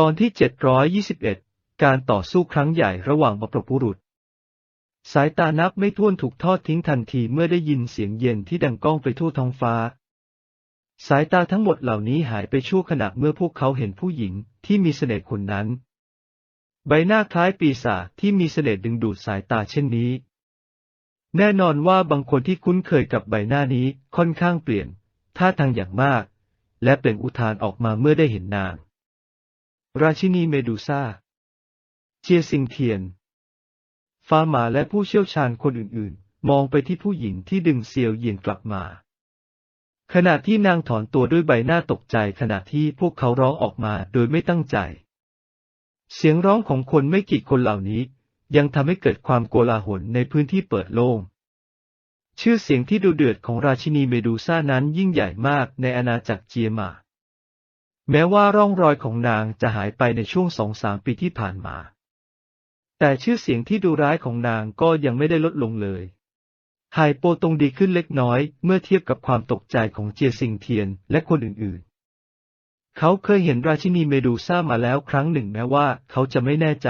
ตอนที่ 721 การต่อสู้ครั้งใหญ่ระหว่างบรพบุรุษ สายตานับไม่ถ้วนถูกทอดทิ้งทันทีเมื่อได้ยินเสียงเย็นที่ดังก้องไปทั่วท้องฟ้า สายตาทั้งหมดเหล่านี้หายไปชั่วขณะเมื่อพวกเขาเห็นผู้หญิงที่มีเสน่ห์คนนั้น ใบหน้าคล้ายปีศาจที่มีเสน่ห์ดึงดูดสายตาเช่นนี้ แน่นอนว่าบางคนที่คุ้นเคยกับใบหน้านี้ค่อนข้างเปลี่ยนท่าทางอย่างมาก และเปล่งอุทานออกมาเมื่อได้เห็นนาง ราชินีเมดูซ่า เจียซิงเทียนฟาหมาและผู้เชี่ยวชาญคนอื่นๆ มองไปที่ผู้หญิงที่ดึงเซียวเยียนกลับมา ขณะที่นางถอนตัวด้วยใบหน้าตกใจขณะที่พวกเขาร้องออกมาโดยไม่ตั้งใจ เสียงร้องของคนไม่กี่คนเหล่านี้ ยังทำให้เกิดความโกลาหลในพื้นที่เปิดโล่งชื่อเสียงที่ดูเดือดของราชินีเมดูซ่านั้นยิ่งใหญ่มากในอาณาจักรเจียมา แม้ว่าร่องรอยของนางจะหายไปในช่วงสองสามปีที่ผ่านมา แต่ชื่อเสียงที่ดูร้ายของนางก็ยังไม่ได้ลดลงเลยไฮโปตรงดีขึ้นเล็กน้อยเมื่อเทียบกับความตกใจของเจียซิงเทียนและคนอื่นๆ เขาเคยเห็นราชินีเมดูซ่ามาแล้วครั้งหนึ่งแม้ว่าเขาจะไม่แน่ใจ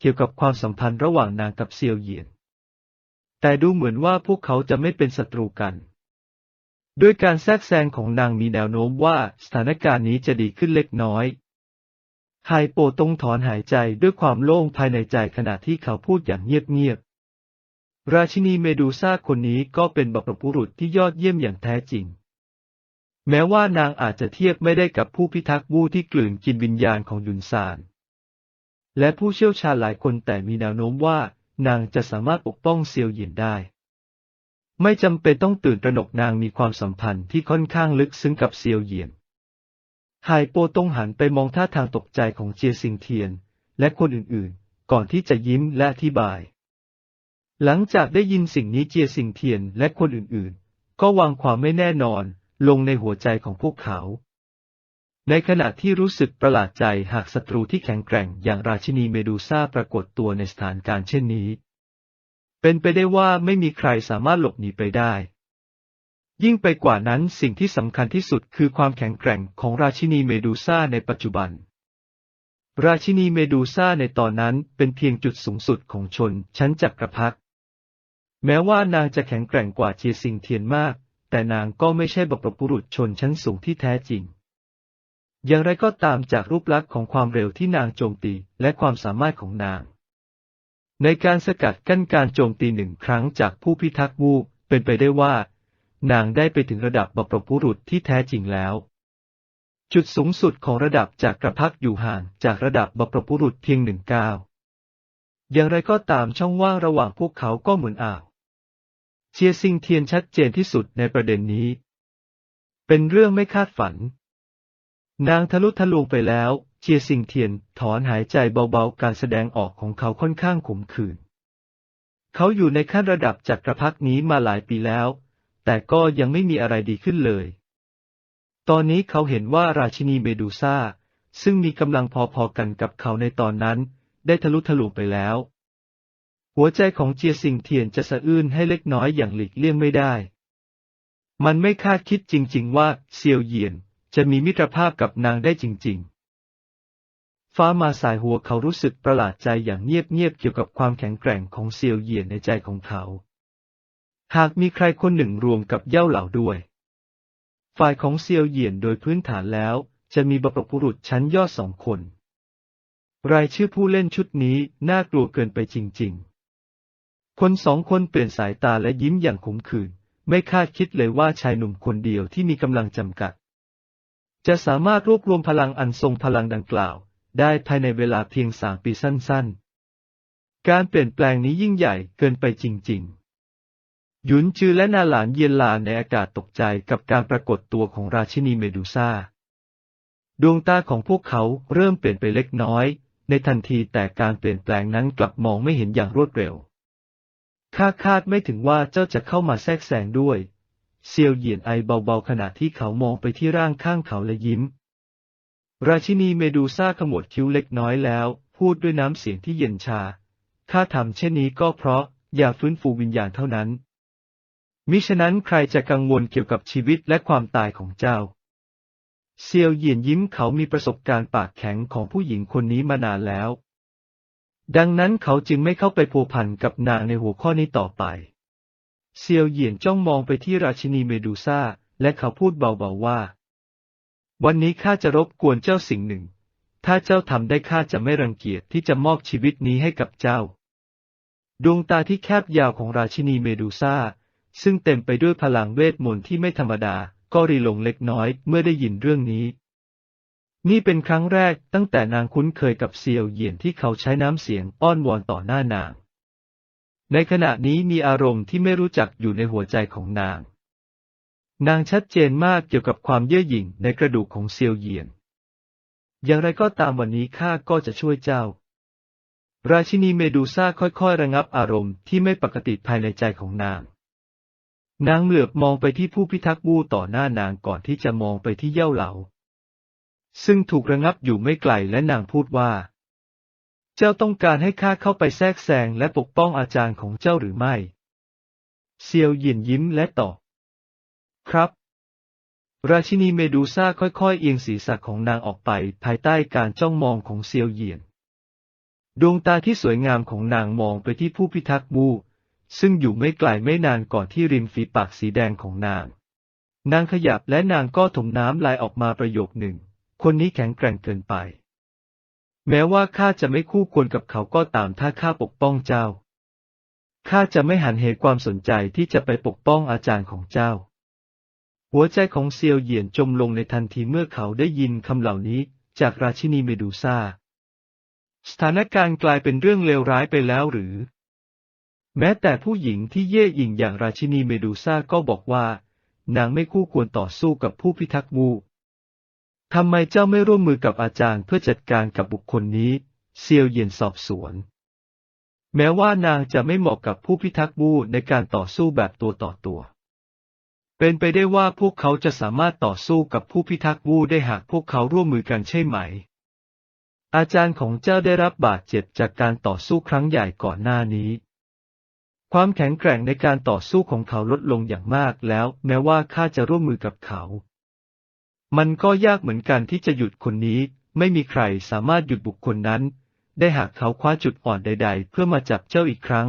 เกี่ยวกับความสัมพันธ์ระหว่างนางกับเซียวเหยียน แต่ดูเหมือนว่าพวกเขาจะไม่เป็นศัตรูกัน ด้วยการแทรกแซงของนางมีแนวโน้มว่าสถานการณ์นี้จะดีขึ้นเล็กน้อยไฮโปตรงถอนหายใจด้วยความโล่งภายในใจขณะที่เขาพูดอย่างเงียบๆ ราชินีเมดูซ่าคนนี้ก็เป็นบัพบุรุษที่ยอดเยี่ยมอย่างแท้จริง แม้ว่านางอาจจะเทียบไม่ได้กับผู้พิทักษ์วู้ที่กลืนกินวิญญาณของยุนซาน และผู้เชี่ยวชาญหลายคนแต่มีแนวโน้มว่า นางจะสามารถปกป้องเซียวหยียนได้ ไม่จำเป็นต้องตื่นตระหนกนางมีความสัมพันธ์ที่ค่อนข้างลึกซึ้งกับเซียวเหยียนไฮโปตงหันไปมองท่าทางตกใจของเจียซิงเทียน และคนอื่นๆ ก่อนที่จะยิ้มและอธิบาย หลังจากได้ยินสิ่งนี้เจียซิงเทียนและคนอื่นๆ ก็วางความไม่แน่นอนลงในหัวใจของพวกเขา ในขณะที่รู้สึกประหลาดใจหากศัตรูที่แข็งแกร่งอย่างราชินีเมดูซ่าปรากฏตัวในสถานการณ์เช่นนี้ เป็นไปได้ว่าไม่มีใครสามารถหลบหนีไปได้ ยิ่งไปกว่านั้นสิ่งที่สำคัญที่สุดคือความแข็งแกร่งของราชินีเมดูซ่าในปัจจุบัน ราชินีเมดูซ่าในตอนนั้นเป็นเพียงจุดสูงสุดของชนชั้นจักรพรรดิแม้ว่านางจะแข็งแกร่งกว่าเจียซิงเทียนมาก แต่นางก็ไม่ใช่บรบุรุษชนชั้นสูงที่แท้จริง อย่างไรก็ตามจากรูปลักษณ์ของความเร็วที่นางโจมตีและความสามารถของนาง ในการสกัดกั้นการโจมตีหนึ่งครั้งจากผู้พิทักษ์วูเป็นไปได้ว่า นางได้ไปถึงระดับบรรพบุรุษที่แท้จริงแล้ว จุดสูงสุดของระดับจากกระพักอยู่ห่างจากระดับบรรพบุรุษเพียงหนึ่งก้าวอย่างไรก็ตามช่องว่างระหว่างพวกเขาก็เหมือนอ่าวเชียซิงเทียนชัดเจนที่สุดในประเด็นนี้ เป็นเรื่องไม่คาดฝัน นางทะลุทะลวงไปแล้ว เชียร์ซิงเทียนถอนหายใจเบาๆ การแสดงออกของเขาค่อนข้างขมขื่น เขาอยู่ในขั้นระดับจากกระพักนี้มาหลายปีแล้ว แต่ก็ยังไม่มีอะไรดีขึ้นเลย ตอนนี้เขาเห็นว่าราชินีเมดูซ่า ซึ่งมีกำลังพอๆกันกับเขาในตอนนั้น ได้ทะลุทะลวงไปแล้ว หัวใจของเจียซิงเทียนจะสะอื้นให้เล็กน้อยอย่างหลีกเลี่ยงไม่ได้ มันไม่คาดคิดจริง ๆ ว่าเซียวเยียนจะมีมิตรภาพกับนางได้จริง ๆ ฟ้ามาสายหัวเขารู้สึกประหลาดใจอย่างเงียบๆเกี่ยวกับความแข็งแกร่งของเซียวเหยียนในใจของเขา หากมีใครคนหนึ่งรวมกับเย่าเหล่าด้วย ฝ่ายของเซียวเหยียนโดยพื้นฐานแล้ว จะมีบรรพบุรุษชั้นยอดสองคน รายชื่อผู้เล่นชุดนี้น่ากลัวเกินไปจริง ๆ คนสองคนเปลี่ยนสายตาและยิ้มอย่างขมขื่นไม่คาดคิดเลยว่าชายหนุ่มคนเดียวที่มีกำลังจำกัด จะสามารถรวบรวมพลังอันทรงพลังดังกล่าว ได้ภายในเวลาเพียงสามปีสั้นๆ การเปลี่ยนแปลงนี้ยิ่งใหญ่เกินไปจริงๆหยุนจือและนาหลานเยียนลานในอากาศตกใจกับการปรากฏตัวของราชินีเมดูซ่า ดวงตาของพวกเขาเริ่มเปลี่ยนไปเล็กน้อย ในทันทีแต่การเปลี่ยนแปลงนั้นกลับมองไม่เห็นอย่างรวดเร็วข้าคาดไม่ถึงว่าเจ้าจะเข้ามาแทรกแซงด้วย เซียวเหยียนไอเบาๆขณะที่เขามองไปที่ร่างข้างเขาและยิ้ม ราชินีเมดูซ่าขมวดคิ้วเล็กน้อยแล้ว พูดด้วยน้ำเสียงที่เย็นชา ข้าทำเช่นนี้ก็เพราะอยากฟื้นฟูวิญญาณเท่านั้น มิฉะนั้นใครจะกังวลเกี่ยวกับชีวิตและความตายของเจ้า เซียวเยียนยิ้มเขามีประสบการณ์ปากแข็งของผู้หญิงคนนี้มานานแล้ว ดังนั้นเขาจึงไม่เข้าไปพัวพันกับนางในหัวข้อนี้ต่อไป เซียวเยียนจ้องมองไปที่ราชินีเมดูซ่าและเขาพูดเบาๆว่า วันนี้ข้าจะรบกวนเจ้าสิ่งหนึ่ง ถ้าเจ้าทำได้ข้าจะไม่รังเกียจที่จะมอบชีวิตนี้ให้กับเจ้า ดวงตาที่แคบยาวของราชินีเมดูซ่า ซึ่งเต็มไปด้วยพลังเวทมนต์ที่ไม่ธรรมดา ก็รีลงเล็กน้อยเมื่อได้ยินเรื่องนี้ นี่เป็นครั้งแรกตั้งแต่นางคุ้นเคยกับเซียวเหยียนที่เขาใช้น้ำเสียงอ้อนวอนต่อหน้านาง ในขณะนี้มีอารมณ์ที่ไม่รู้จักอยู่ในหัวใจของนาง นางชัดเจนมากเกี่ยวกับความเย่อหยิ่งในกระดูกของเซียวเหยียน อย่างไรก็ตามวันนี้ข้าก็จะช่วยเจ้า ราชินีเมดูซ่าค่อยๆระงับอารมณ์ที่ไม่ปกติภายในใจของนาง นางเหลือบมองไปที่ผู้พิทักษ์บูต่อหน้านางก่อนที่จะมองไปที่เย่าเหลา ซึ่งถูกระงับอยู่ไม่ไกลและนางพูดว่า เจ้าต้องการให้ข้าเข้าไปแทรกแซงและปกป้องอาจารย์ของเจ้าหรือไม่ เซียวเหยียนยิ้มและตอบ ครับ ราชินีเมดูซ่าค่อยๆ เอียงศีรษะของนางออกไปภายใต้การจ้องมองของเซียวเหยียน ดวงตาที่สวยงามของนางมองไปที่ผู้พิทักษ์บูซึ่งอยู่ไม่ไกลไม่นานก่อนที่ริมฝีปากสีแดงของนาง นางขยับและนางก็ถมน้ำลายออกมาประโยคหนึ่ง คนนี้แข็งแกร่งเกินไป แม้ว่าข้าจะไม่คู่ควรกับเขาก็ตามถ้าข้าปกป้องเจ้า ข้าจะไม่หันเหความสนใจที่จะไปปกป้องอาจารย์ของเจ้า หัวใจของเซียวเหยียนจมลงในทันทีเมื่อเขาได้ยินคำเหล่านี้จากราชินีเมดูซ่า สถานการณ์กลายเป็นเรื่องเลวร้ายไปแล้วหรือ แม้แต่ผู้หญิงที่เย่หยิ่งอย่างราชินีเมดูซ่าก็บอกว่า นางไม่คู่ควรต่อสู้กับผู้พิทักษ์วูทำไมเจ้าไม่ร่วมมือกับอาจารย์เพื่อจัดการกับบุคคลนี้ เซียวเหยียนสอบสวน แม้ว่านางจะไม่เหมาะกับผู้พิทักษ์วูในการต่อสู้แบบตัวต่อตัว เป็นไปได้ว่าพวกเขาจะสามารถต่อสู้กับผู้พิทักษ์วูได้หากพวกเขาร่วมมือกันใช่ไหม อาจารย์ของเจ้าได้รับบาดเจ็บจากการต่อสู้ครั้งใหญ่ก่อนหน้านี้ ความแข็งแกร่งในการต่อสู้ของเขาลดลงอย่างมากแล้ว แม้ว่าข้าจะร่วมมือกับเขา มันก็ยากเหมือนกันที่จะหยุดคนนี้ ไม่มีใครสามารถหยุดบุคคลนั้น ได้หากเขาคว้าจุดอ่อนใด ๆ เพื่อมาจับเจ้าอีกครั้ง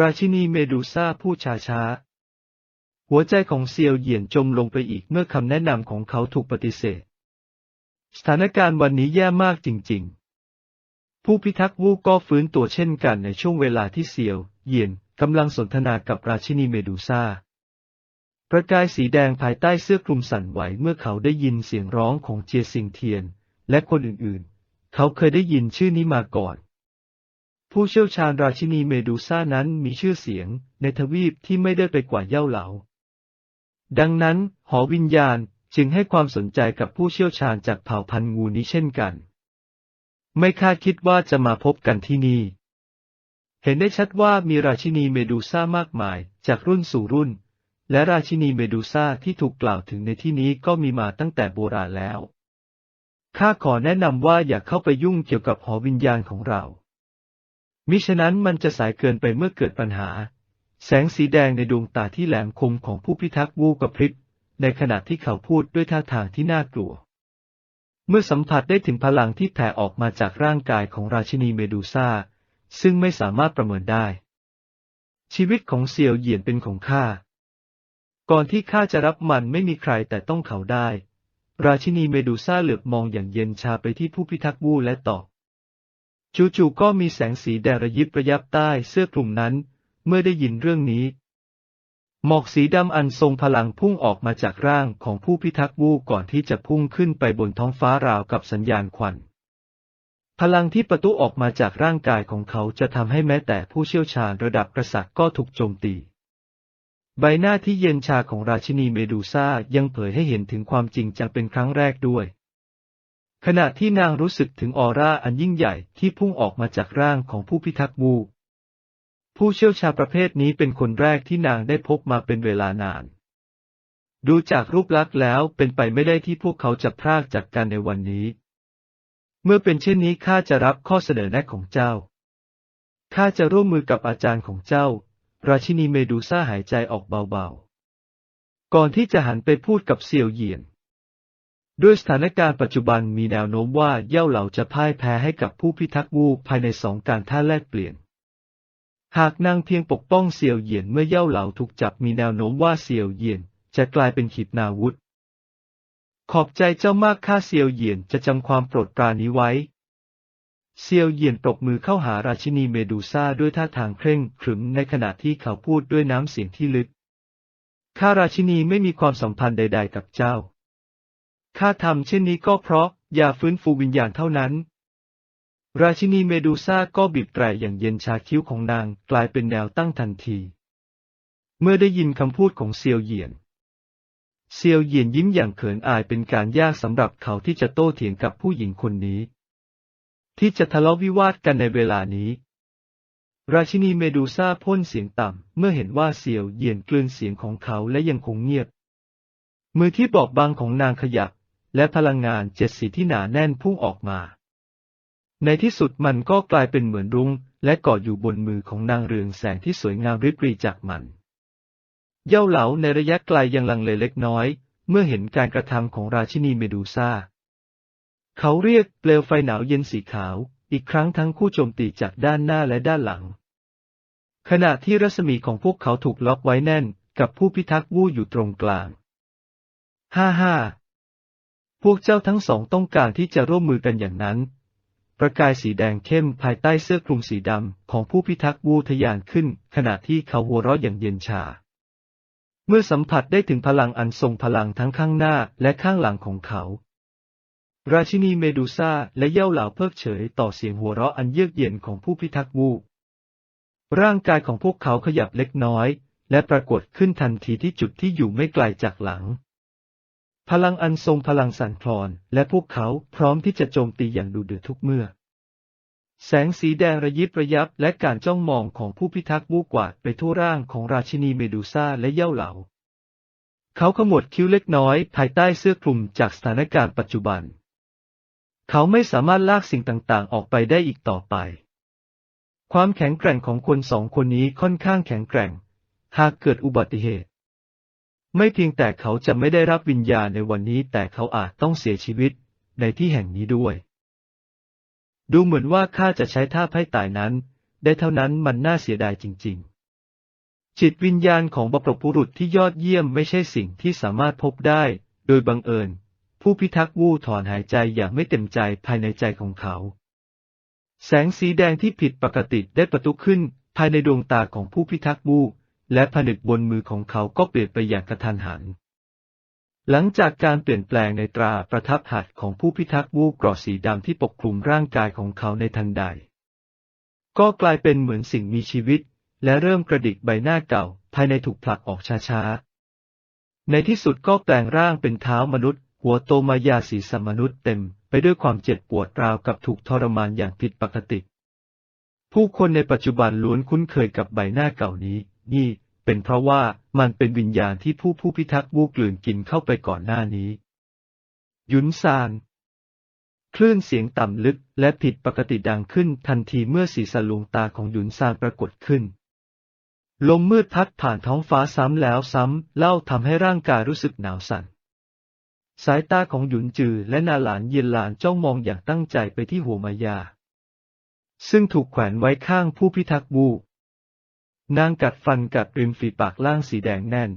ราชินีเมดูซ่าพูดช้าๆ หัวใจของเซียวเหยียนจมลงไปอีกเมื่อคำแนะนำของเขาถูกปฏิเสธ สถานการณ์วันนี้แย่มากจริงๆ ผู้พิทักษ์วูก็ฟื้นตัวเช่นกันในช่วงเวลาที่เซียวเหยียนกำลังสนทนากับราชินีเมดูซ่า ประกายสีแดงภายใต้เสื้อคลุมสั่นไหวเมื่อเขาได้ยินเสียงร้องของเจียซิงเทียน และคนอื่นๆ เขาเคยได้ยินชื่อนี้มาก่อน ผู้เชี่ยวชาญราชินีเมดูซ่านั้นมีชื่อเสียงในทวีปที่ไม่ได้ไปกว่าเย่าเหลา ดังนั้น หอวิญญาณจึงให้ความสนใจกับผู้เชี่ยวชาญจากเผ่าพันธุ์งูนี้เช่นกัน ไม่คาดคิดว่าจะมาพบกันที่นี่ เห็นได้ชัดว่ามีราชินีเมดูซ่ามากมายจากรุ่นสู่รุ่น และราชินีเมดูซ่าที่ถูกกล่าวถึงในที่นี้ก็มีมาตั้งแต่โบราณแล้ว ข้าขอแนะนำว่าอย่าเข้าไปยุ่งเกี่ยวกับหอวิญญาณของเรา มิฉะนั้นมันจะสายเกินไปเมื่อเกิดปัญหา แสงสีแดงในดวงตาที่แหลมคมของผู้พิทักษ์วูกับพริบ ในขณะที่เขาพูดด้วยท่าทางที่น่ากลัว เมื่อสัมผัสได้ถึงพลังที่แผ่ออกมาจากร่างกายของราชินีเมดูซ่า ซึ่งไม่สามารถประเมินได้ ชีวิตของเซียวเหยียนเป็นของข้า ก่อนที่ข้าจะรับมันไม่มีใครแต่ต้องเขาได้ ราชินีเมดูซ่าเหลือบมองอย่างเย็นชาไปที่ผู้พิทักษ์วูและตอบจู่ๆก็มีแสงสีแดงระยิบระยับใต้เสื้อกลุ่มนั้น เมื่อได้ยินเรื่องนี้ หมอกสีดำอันทรงพลังพุ่งออกมาจากร่างของผู้พิทักษ์วูก่อนที่จะพุ่งขึ้นไปบนท้องฟ้าราวกับสัญญาณควัน พลังที่ประตุออกมาจากร่างกายของเขาจะทำให้แม้แต่ผู้เชี่ยวชาญระดับกษัตริย์ก็ถูกโจมตีใบหน้าที่เย็นชาของราชินีเมดูซ่ายังเผยให้เห็นถึงความจริงจังเป็นครั้งแรกด้วย ขณะที่นางรู้สึกถึงออร่าอันยิ่งใหญ่ที่พุ่งออกมาจากร่างของผู้พิทักษ์วู ผู้เชี่ยวชาญประเภทนี้เป็นคนแรกที่นางได้พบมาเป็นเวลานาน ดูจากรูปลักษณ์แล้วเป็นไปไม่ได้ที่พวกเขาจะพรากจากกันในวันนี้ เมื่อเป็นเช่นนี้ข้าจะรับข้อเสนอแนะของเจ้า ข้าจะร่วมมือกับอาจารย์ของเจ้า ราชินีเมดูซ่าหายใจออกเบาๆ ก่อนที่จะหันไปพูดกับเซียวเหยียน ด้วยสถานการณ์ปัจจุบันมีแนวโน้มว่าเย่าเหล่าจะพ่ายแพ้ให้กับผู้พิทักษ์วูภายในสองการท่าแลกเปลี่ยน หากนางเพียงปกป้องเซียวเหยียนเมื่อเย่าเหลาถูกจับมีแนวโน้มว่าเซียวเหยียนจะกลายเป็นขีปนาวุธ ขอบใจเจ้ามากข้าเซียวเหยียนจะจำความโปรดปรานนี้ไว้ เซียวเหยียนปรบมือเข้าหาราชินีเมดูซ่าด้วยท่าทางเคร่งขรึมในขณะที่เขาพูดด้วยน้ำเสียงที่ลึก ข้าราชินีไม่มีความสัมพันธ์ใด ๆ กับเจ้า ข้าทำเช่นนี้ก็เพราะ อยากฟื้นฟูวิญญาณเท่านั้น ราชินีเมดูซ่าก็บีบแตรอย่างเย็นชาคิ้วของนางกลายเป็นแนวตั้งทันที เมื่อได้ยินคำพูดของเซียวเหยียน เซียวเหยียนยิ้มอย่างเขินอายเป็นการยากสำหรับเขาที่จะโต้เถียงกับผู้หญิงคนนี้ ที่จะทะเลาะวิวาทกันในเวลานี้ ราชินีเมดูซ่าพ่นเสียงต่ำเมื่อเห็นว่าเซียวเหยียนกลืนเสียงของเขาและยังคงเงียบ มือที่บอบบางของนางขยับและพลังงานเจ็ดสีที่หนาแน่นพุ่งออกมา ในที่สุดมันก็กลายเป็นเหมือนรุ้ง และเกาะอยู่บนมือของนางเรืองแสงที่สวยงามริบหรีจากมัน เย่าเหลาในระยะไกลยังลังเลเล็กน้อย เมื่อเห็นการกระทำของราชินีเมดูซ่า เขาเรียกเปลวไฟหนาวเย็นสีขาว อีกครั้งทั้งคู่โจมตีจากด้านหน้าและด้านหลัง ขณะที่รัศมีของพวกเขาถูกล็อกไว้แน่น กับผู้พิทักษ์วู่อยู่ตรงกลาง ห้าห้าพวกเจ้าทั้งสองต้องการที่จะร่วมมือกันอย่างนั้น ประกายสีแดงเข้มภายใต้เสื้อคลุมสีดำของผู้พิทักษ์วูทะยานขึ้น ขณะที่เขาหัวเราะอย่างเย็นชา เมื่อสัมผัสได้ถึงพลังอันทรงพลังทั้งข้างหน้าและข้างหลังของเขา ราชินีเมดูซ่าและเย่าเหล่าเพิกเฉยต่อเสียงหัวเราะอันเยือกเย็นของผู้พิทักษ์วูร่างกายของพวกเขาขยับเล็กน้อย และปรากฏขึ้นทันทีที่จุดที่อยู่ไม่ไกลจากหลัง พลังอันทรงพลังสั่นคลอน และพวกเขาพร้อมที่จะโจมตีอย่างดุเดือดทุกเมื่อ แสงสีแดงระยิบระยับและการจ้องมองของผู้พิทักษ์วูกวาดไปทั่วร่างของราชินีเมดูซ่าและเย่าเหลา เขาขมวดคิ้วเล็กน้อยภายใต้เสื้อคลุมจากสถานการณ์ปัจจุบัน เขาไม่สามารถลากสิ่งต่างๆ ออกไปได้อีกต่อไป ความแข็งแกร่งของคนสองคนนี้ค่อนข้างแข็งแกร่ง หากเกิดอุบัติเหตุ ไม่เพียงแต่เขาจะไม่ได้รับวิญญาณในวันนี้แต่เขาอาจต้องเสียชีวิตในที่แห่งนี้ด้วย ดูเหมือนว่าข้าจะใช้ท่าไพ่ตายนั้น ได้เท่านั้นมันน่าเสียดายจริง ๆ จิตวิญญาณของบรพบุรุษที่ยอดเยี่ยมไม่ใช่สิ่งที่สามารถพบได้ โดยบังเอิญ ผู้พิทักษ์วูถอนหายใจอย่างไม่เต็มใจภายในใจของเขา แสงสีแดงที่ผิดปกติได้ประทุขึ้นภายในดวงตาของผู้พิทักษ์วู และผนึกบนมือของเขาก็เปลี่ยนไปอย่างกระทันหัน หลังจากการเปลี่ยนแปลงในตราประทับหัตถ์ของผู้พิทักษ์วูกรอสีดำที่ปกคลุมร่างกายของเขาในทันใด ก็กลายเป็นเหมือนสิ่งมีชีวิต และเริ่มกระดิกใบหน้าเก่า ภายในถูกผลักออกช้าๆ ในที่สุดก็แปลงร่างเป็นเท้ามนุษย์ หัวโตมายาศีสมนุษย์เต็ม ไปด้วยความเจ็บปวดราวกับถูกทรมานอย่างผิดปกติ ผู้คนในปัจจุบันล้วนคุ้นเคยกับใบหน้าเก่านี้ นี่เป็นเพราะว่ามันเป็นวิญญาณที่ผู้ผู้พิทักษ์วูกลืนกินเข้าไปก่อนหน้านี้ ยุนซาน คลื่นเสียงต่ำลึกและผิดปกติดังขึ้นทันทีเมื่อศีรษะลวงตาของหยุนซานปรากฏขึ้น ลมมืดพัดผ่านท้องฟ้าซ้ำแล้วซ้ำเล่าทำให้ร่างกายรู้สึกหนาวสั่น สายตาของหยุนจือและนาหลานเย็นหลานจ้องมองอย่างตั้งใจไปที่หัวมายา ซึ่งถูกแขวนไว้ข้างผู้พิทักษ์วู นางกัดฟันกัดริมฝีปากล่างสีแดงแน่น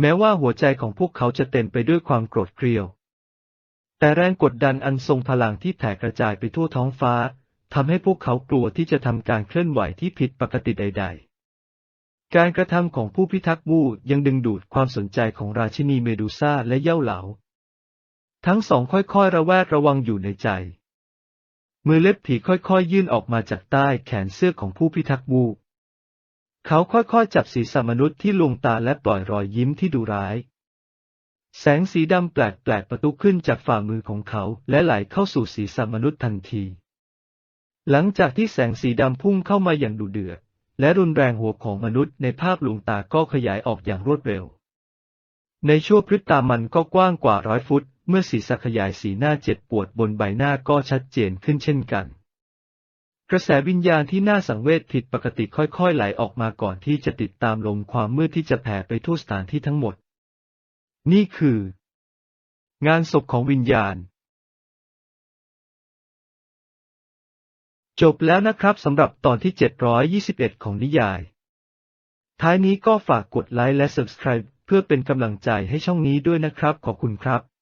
แม้ว่าหัวใจของพวกเขาจะเต็มไปด้วยความโกรธเกรียว แต่แรงกดดันอันทรงพลังที่แผ่กระจายไปทั่วท้องฟ้าทำให้พวกเขากลัวที่จะทำการเคลื่อนไหวที่ผิดปกติใด ๆ การกระทำของผู้พิทักษ์วูยังดึงดูดความสนใจของราชินีเมดูซ่าและเย่าเหลา ทั้งสองค่อยๆ ระแวดระวังอยู่ในใจ มือเล็บผีค่อยๆ ยื่นออกมาจากใต้แขนเสื้อของผู้พิทักษ์วู เขาค่อยๆจับศีรษะมนุษย์ที่ลวงตาและปล่อยรอยยิ้มที่ดุร้าย แสงสีดำแปลกๆประตุขึ้นจากฝ่ามือของเขาและไหลเข้าสู่ศีรษะมนุษย์ทันที หลังจากที่แสงสีดำพุ่งเข้ามาอย่างดุเดือดและรุนแรงหัวของมนุษย์ในภาพลวงตาก็ขยายออกอย่างรวดเร็ว ในชั่วพริบตามันก็กว้างกว่าร้อยฟุต เมื่อศีรษะขยายสีหน้าเจ็บปวดบนใบหน้าก็ชัดเจนขึ้นเช่นกัน กระแสวิญญาณที่น่าสังเวชผิดปกติค่อยๆไหลออกมาก่อนที่จะติดตามลมความมืดที่จะแผ่ไปทั่วสถานที่ทั้งหมด นี่คือ งานศพของวิญญาณ จบแล้วนะครับสำหรับตอนที่ 721 ของนิยาย ท้ายนี้ก็ฝากกดไลค์และ Subscribe เพื่อเป็นกำลังใจให้ช่องนี้ด้วยนะครับขอบคุณครับ